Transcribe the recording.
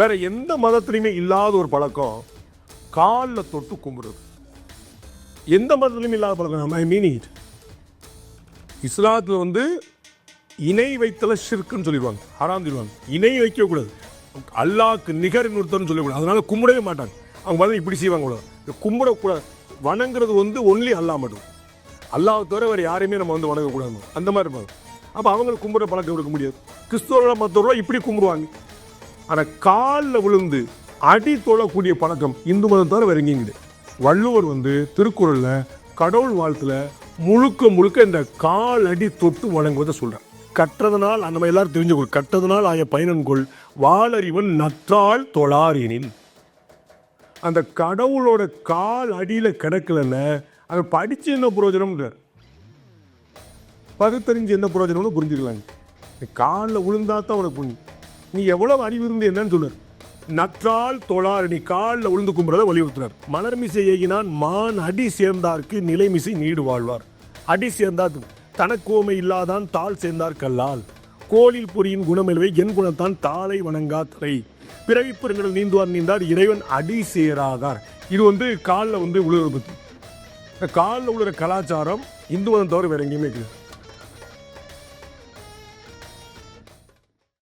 வேற எந்த மதத்துலையுமே இல்லாத ஒரு பழக்கம் காலில் தொட்டு கும்பிடுறது. எந்த மதத்துலையுமே இல்லாத பழக்கம் ஐ மீன் இட் இஸ்லாத்தில் வந்து இணை வைத்தல ஷிர்க்குன்னு சொல்லிடுவாங்க ஹராம் சொல்லுவாங்க இணை வைக்கக்கூடாது அல்லாஹ்க்கு நிகர் இன்னொருத்தர்னு சொல்லக்கூடாது அதனால கும்பிடவே மாட்டாங்க. அவங்க வந்து இப்படி செய்வாங்க கூட கும்பிடக்கூடாது. வணங்குறது வந்து ஒன்லி அல்லாஹ் மட்டும். அல்லாஹ் தவிர வேறு யாரையுமே நம்ம வந்து வணங்கக்கூடாது. அந்த மாதிரி இருப்பாங்க. அப்போ அவங்களுக்கு கும்பிட பழக்கம் கொடுக்க முடியாது. கிறிஸ்தவர்கள் மற்றவர்கள் இப்படி கும்பிடுவாங்க. ஆனால் காலில் விழுந்து அடி தொழக்கூடிய பழக்கம் இந்து மதம் தவிர வேறு எங்கேயும் கிடையாது வள்ளுவர் வந்து திருக்குறளில் கடவுள் வாழ்த்துல முழுக்க முழுக்க இந்த கால் அடி தொட்டு வணங்குவதை சொல்கிறார் கற்றதனால் நம்ம எல்லாரும் தெரிஞ்சுக்கொள் கற்றதனால் ஆய பயனன்கொள் வாளறிவன் நற்றால் தொழாரினில் அந்த கடவுளோட கால் அடியில் கிடக்கலன்னு அதை படித்து என்ன பிரயோஜனம்ன்றார் பகுத்தறிஞ்சு என்ன பிரயோஜனம்னு புரிஞ்சுக்கலாங்க. காலில் விழுந்தா தான் உனக்கு புரிஞ்சு நீ எவ்வளவு அறிவு இருந்து என்னன்னு சொன்னார் நற்றால் தொழார் நீ காலில் உளுந்து கும்புறதை வலியுறுத்தினார் மலர்மிசை ஏகினான் மான் அடி சேர்ந்தார்க்கு நிலைமிசை நீடு வாழ்வார். அடி சேர்ந்தார் தனக்கோமை இல்லாதான் தாள் சேர்ந்தார் கல்லால். கோலில் பொறியின் குணமெழுவை என் குணத்தான் தாளை வணங்கா தலை. பிறவி பெருங்கடல் நீந்துவார் நீந்தார் இறைவன் அடி சேராதார். இது வந்து காலில் வந்து உழுவுறது காலில் உழுற கலாச்சாரம் இந்து மதம் தவிர வேற எங்கேயுமே இருக்குது